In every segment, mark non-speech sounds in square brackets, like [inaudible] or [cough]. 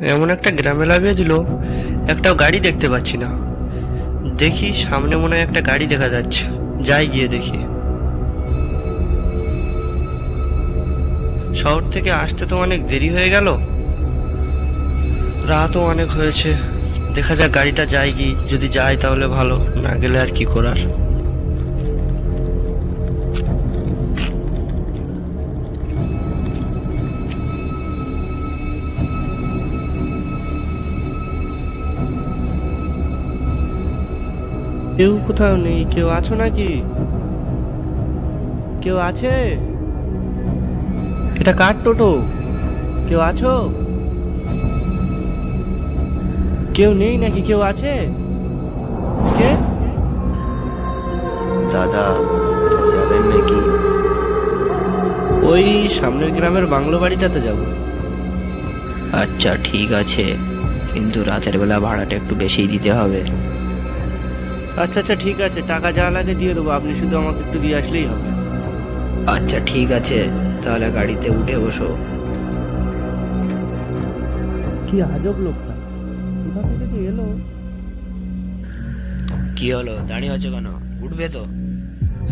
এমন একটা গ্রামে লাভিয়ে দিল একটাও গাড়ি দেখতে পাচ্ছি না। দেখি সামনে মনে হয় একটা গাড়ি দেখা যাচ্ছে। যাই গিয়ে দেখি। শহর থেকে আসতে তো অনেক দেরি হয়ে গেল। রাতও অনেক হয়েছে। দেখা যাক গাড়িটা যায় কি যদি যায় তাহলে ভালো, না গেলে আর কি করার। কেউ কোথাও নেই কেউ আছো নাকি? কেউ আছে? এটা কার টোটো? কেউ আছো? কেউ নেই নাকি? কেউ আছে? কে? দাদা কোথাও যাবেন নাকি? ওই সামনের গ্রামের বাংলো বাড়িটাতে যাব। আচ্ছা ঠিক আছে। কিন্তু রাতের বেলা ভাড়াটা একটু বেশিই দিতে হবে। আচ্ছা আচ্ছা ঠিক আছে। টাকা যা লাগে দিয়ে দেবো। আপনি শুধু আমাকে একটু দিয়ে আসলেই হবে। আচ্ছা ঠিক আছে। তাহলে গাড়িতে উঠে বসো। কি আজব লোকটা। কোথা থেকে যে এলো? কি হলো? দাঁড়িয়ে আছো কেন? উঠবে তো?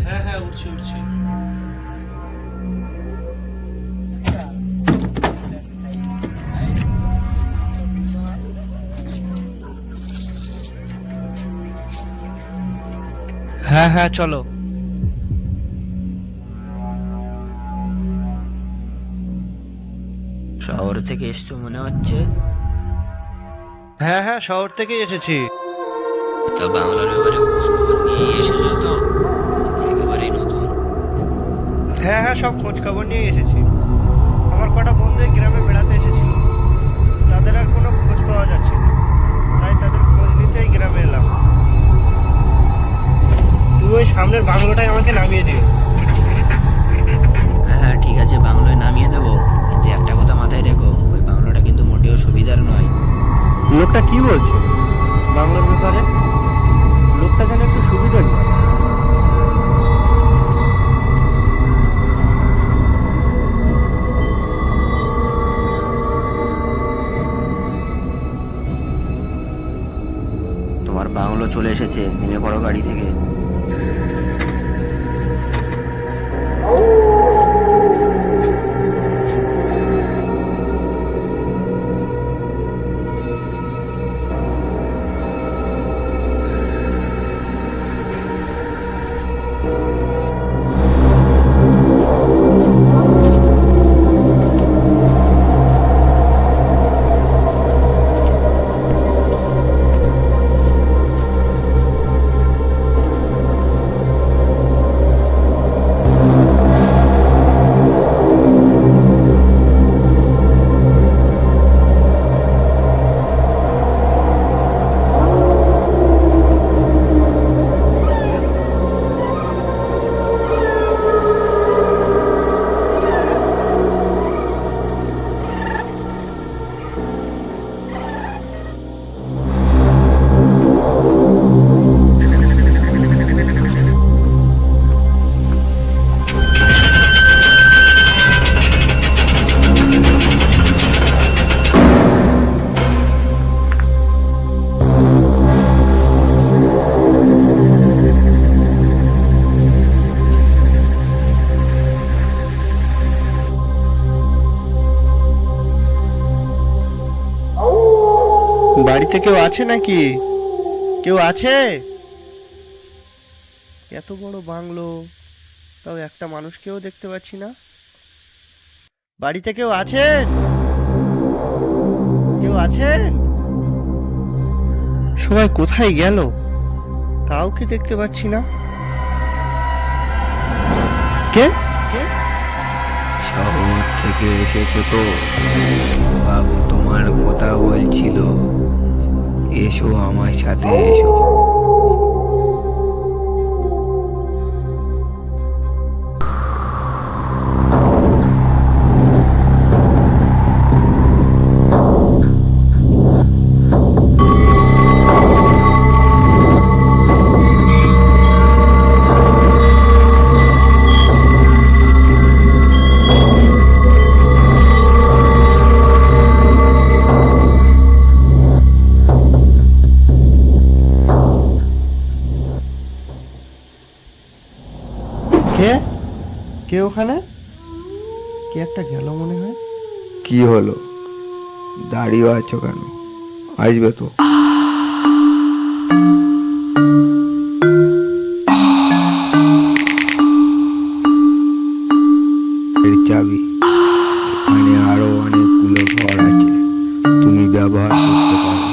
হ্যাঁ হ্যাঁ উঠছি উঠছি। হ্যাঁ হ্যাঁ চলো। শহর থেকে এসছো মনে হচ্ছে? হ্যাঁ হ্যাঁ শহর থেকে এসেছি। তা বাংলার ব্যাপারে খোঁজখবর নিয়ে এসেছ তো? একেবারেই নতুন। হ্যাঁ হ্যাঁ সব খোঁজ খবর নিয়ে এসেছি। আমার কটা বন্ধু গ্রামে বেড়াতে এসেছিল। তাদের আর কোনো খোঁজ পাওয়া যাচ্ছে না। তাই তাদের খোঁজ নিতেই গ্রামে এলাম। তুমি ওই সামনের বাংলোটাই আমাকে নামিয়ে দিও হ্যাঁ হ্যাঁ ঠিক আছে বাংলোয় নামিয়ে দেবো। কিন্তু একটা কথা মাথায় রেখো ওই বাংলোটা কিন্তু মোটেও সুবিধার নয়। লোকটা কি বলছে? বাংলার ব্যাপারে? লোকটা যেন একটু সুবিধার নয়। তোমার বাংলো চলে এসেছে নেমে পড়ো গাড়ি থেকে। Oh. বাড়িতে কেউ আছে নাকি? কেউ আছে? এত বড় বাংলো, তাও একটা মানুষকেও দেখতে পাচ্ছি না। বাড়িতে কেউ আছেন? কেউ আছেন? সবাই কোথায় গেল? কাউকে দেখতে পাচ্ছি না। কে? কে? শহর থেকে এসেছ তো? বাবু, তোমার এসো আমার সাথে এসো। কে ওখানে? কে একটা গেল মনে হয়? কি হলো? দাঁড়িয়ে আছো কেন? আসবে তো। চাবি। এখানে আরও অনেকগুলো ঘর আছে। তুমি ব্যবহার করতে পারো।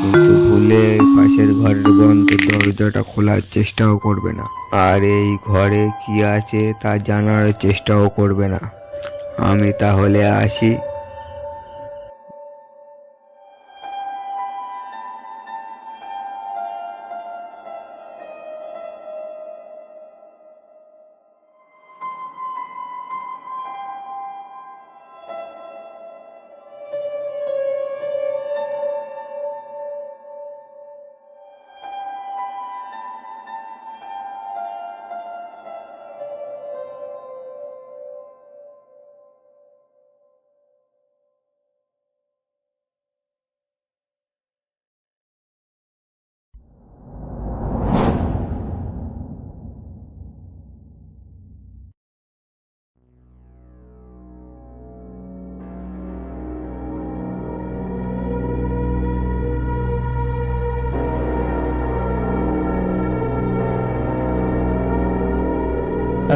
কিন্তু ভুলে পাশের ঘরের বন্ধ দরজাটা খোলার চেষ্টাও করবে না। আর এই ঘরে কি আছে তা জানার চেষ্টাও করবে না। আমি তাহলে আসি।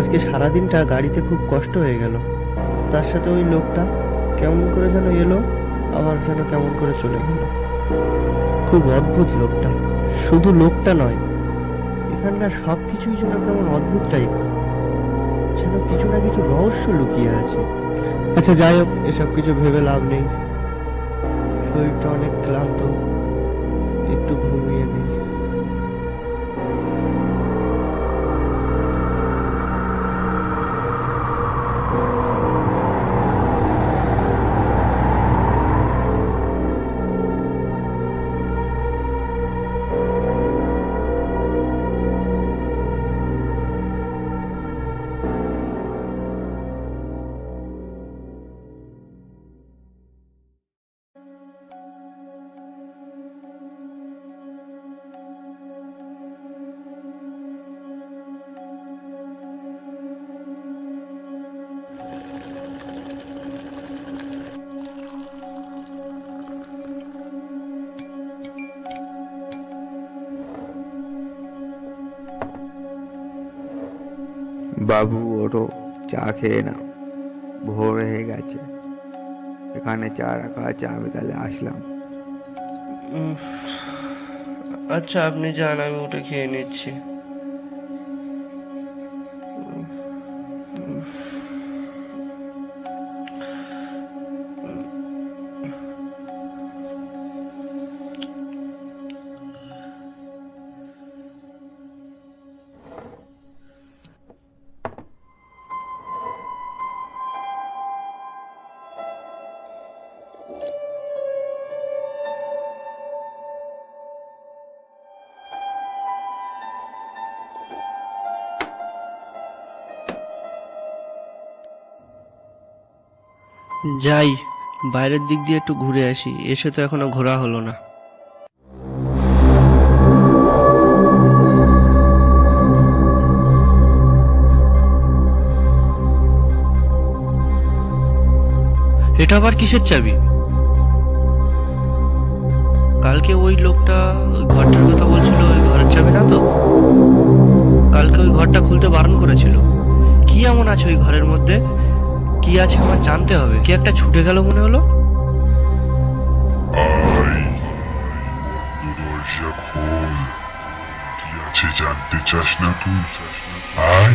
আজকে সারাদিনটা গাড়িতে খুব কষ্ট হয়ে গেল। তার সাথে ওই লোকটা কেমন করে যেন এলো, আবার যেন কেমন করে চলে গেল। খুব অদ্ভুত লোকটা, শুধু লোকটা নয়, এখানকার সব কিছুই যেন কেমন অদ্ভুত টাইপের যেন কিছু না কিছু রহস্য লুকিয়ে আছে। আচ্ছা যাই হোক, এসব কিছু ভেবে লাভ নেই। শরীরটা অনেক ক্লান্ত, একটু ঘুমিয়ে নেই। বাবু ওঠো, চা খেয়ে না ভোর হয়ে গেছে। এখানে চা রাখা আছে, আমি তাহলে আসলাম। আচ্ছা আপনি যান, আমি ওটা খেয়ে নিচ্ছি। যাই, বাইরের দিক দিয়ে একটু ঘুরে আসি। এসে তো এখনও ঘোরা হলো না। এটা আবার কিসের চাবি? কালকে ওই লোকটা ওই ঘরটার কথা বলছিল, ওই ঘরের চাবি না তো? কালকে ওই ঘরটা খুলতে বারণ করেছিল। কি এমন আছে ওই ঘরের মধ্যে? কি আছে আমার জানতে হবে। কি একটা ছুটে গেল মনে হলো? জানতে চাস না তুই? আয়।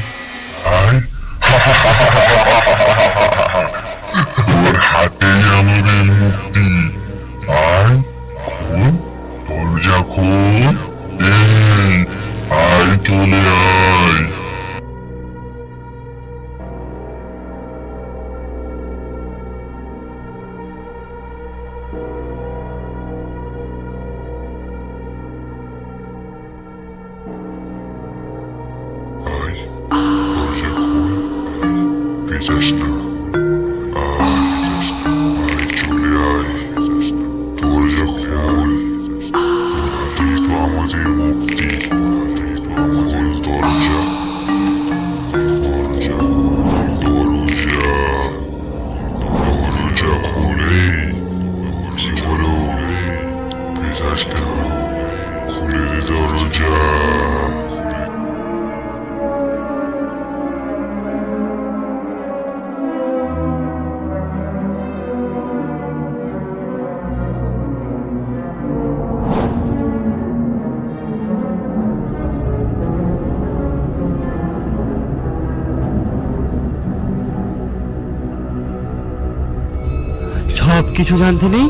কিছু জানতে নেই?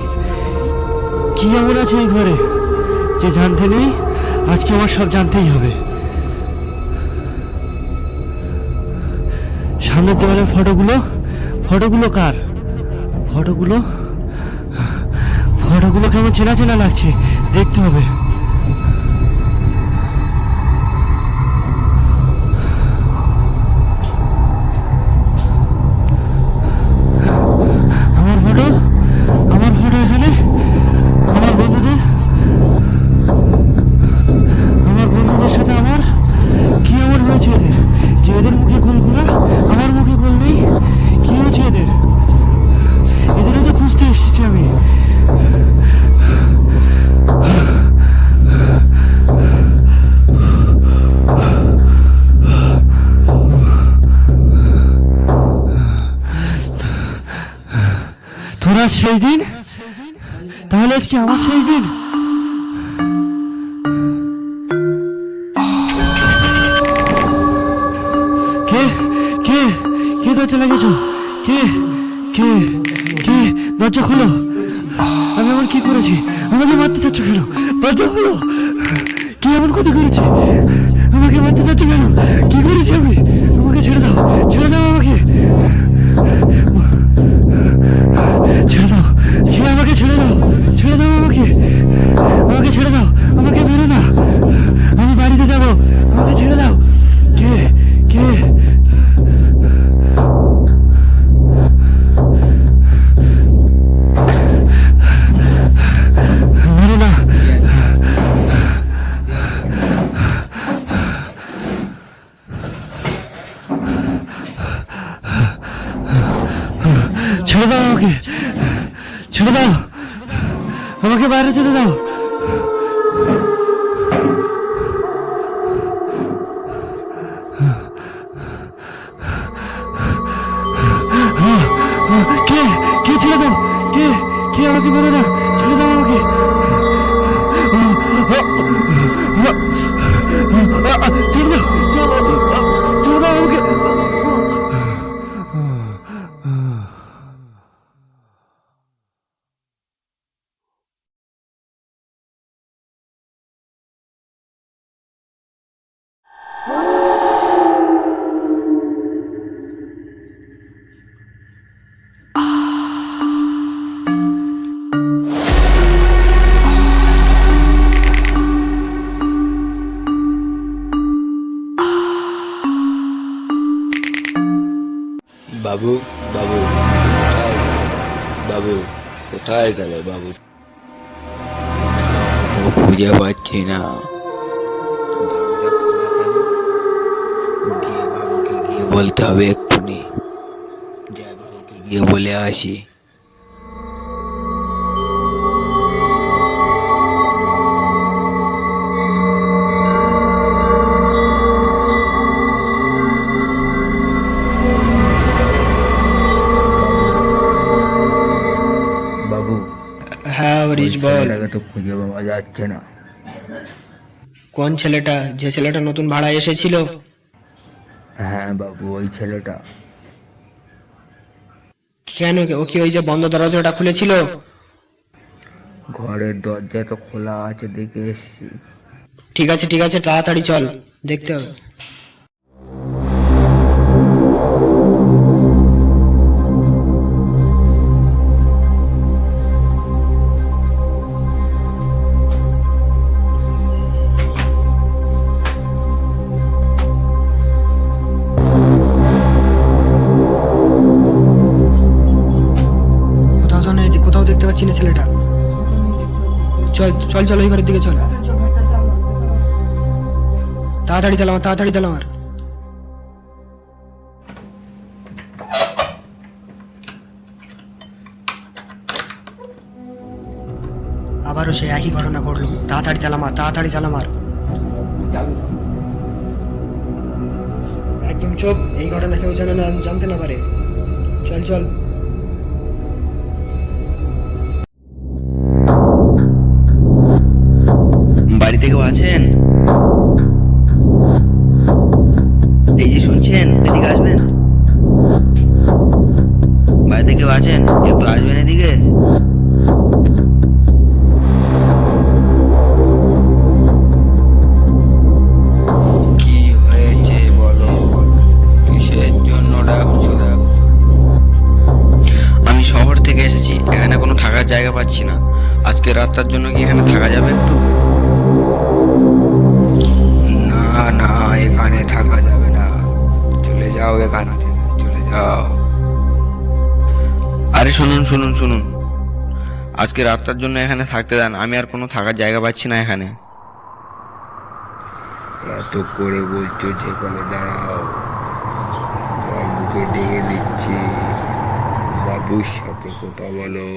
কি এমন আছে এই ঘরে? যে জানতে নেই, আজকে আমার সব জানতেই হবে। সামনের দেওয়ালের ফটোগুলো? ফটোগুলো কার? ফটোগুলো? ফটোগুলো কেমন চেনা চেনা লাগছে, দেখতে হবে। তোরা সেই দিন? তাহলে আজকে আমার সেই দিন? কে? কে? কে দরজা লাগিয়েছো? কে? কে? কে? দরজা খুলো। আমি এমন কি করেছি? আমাকে মারতে চাচ্ছ কেন? দরজা খুলো। কে এমন ক্ষতি করেছে? আমাকে মারতে চাচ্ছ কেন? কি করেছি আমি? আমাকে ছেড়ে দাও। ছেড়ে দাও আমাকে। ছেড়ে দাও। কে আমাকে ছেড়ে দাও। ছেড়ে দাও আমাকে। আমাকে ছেড়ে দাও। আমাকে মেরো না। ¡Ayúdame! বাবু বাবু, কোথায় গেলে বাবু? কোথায় গেলে বাবু? খুঁজে পাচ্ছি না। বলতে হবে এক্ষুনি। যাই বাবুকে গিয়ে বলে আসি। হ্যাঁ বল। তো খুঁজে পাওয়া যাচ্ছে না। কোন ছেলেটা? যে ছেলেটা নতুন ভাড়া এসেছিল? হ্যাঁ বাবু ওই ছেলেটা। কেন? ও কি ওই যে বন্ধ দরজাটা খুলেছিল? ঘরের দরজা তো খোলা আছে দেখে এসছি। ঠিক আছে ঠিক আছে তাড়াতাড়ি চল দেখতে হবে। ছেলেটা। চল চল চল ওই ঘরের দিকে চল। তাড়াতাড়ি আমার তাড়াতাড়ি তেল আমার আবারও সেই একই ঘটনা ঘটলো। তাড়াতাড়ি তেল আমার তাড়াতাড়ি তেল আমার একদম চোখ এই ঘটনা কেউ জানে না, জানতে না পারে। চল চল। আছেন? এই যে শুনছেন? এদিকে আসবেন? বাড়িতে কেউ আছেন? একটু আসবেন এদিকে? আমি শহর থেকে এসেছি। এখানে কোনো থাকার জায়গা পাচ্ছি না। আজকে রাতটার জন্য কি এখানে থাকা যাবে একটু? এখানে থাকা যাবে না। চলে যাও এখান থেকে চলে যাও। আরে শুনুন শুনুন শুনুন। আজকে রাতটার জন্য এখানে থাকতে দেন আমি আর কোনো থাকার জায়গা পাচ্ছি না এখানে। এত করে বলছো যেখানে দাঁড়াও। বাবুকে ডেকে দিচ্ছি। বাবুর সাথে কথা বলো।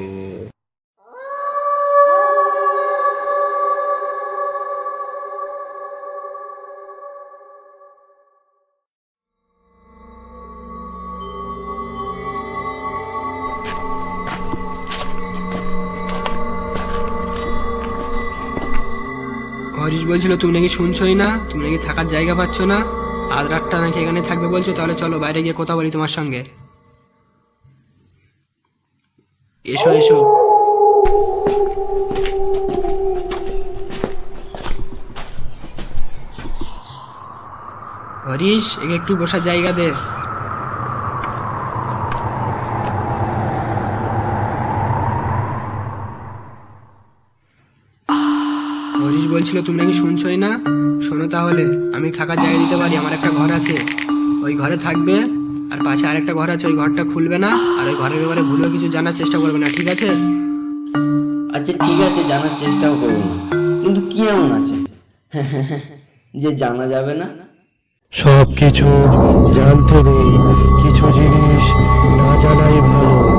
বলছিল, তুমি নাকি শুনছোই না? তুমি নাকি থাকার জায়গা পাচ্ছ না? আজ রাতটা নাকি এখানে থাকবে বলছো? তাহলে চলো বাইরে গিয়ে কথা বলি তোমার সঙ্গে। এসো এসো। হরিশ, একে একটু বসার জায়গা দে হরিশ বলছিল তুমি নাকি শুনছোই না? শোনো তাহলে আমি থাকার জায়গা দিতে পারি আমার একটা ঘর আছে। ওই ঘরে থাকবে আর পাশে আরেকটা ঘর আছে ওই ঘরটা খুলবে না আর ওই ঘরের ব্যাপারে ভুলেও কিছু জানার চেষ্টা করবে না ঠিক আছে? আচ্ছা ঠিক আছে জানার চেষ্টাও করব না। কিন্তু কি এমন আছে? [laughs] যে জানা যাবে না? সব কিছু জানতে নেই কিছু জিনিস না জানাই ভালো।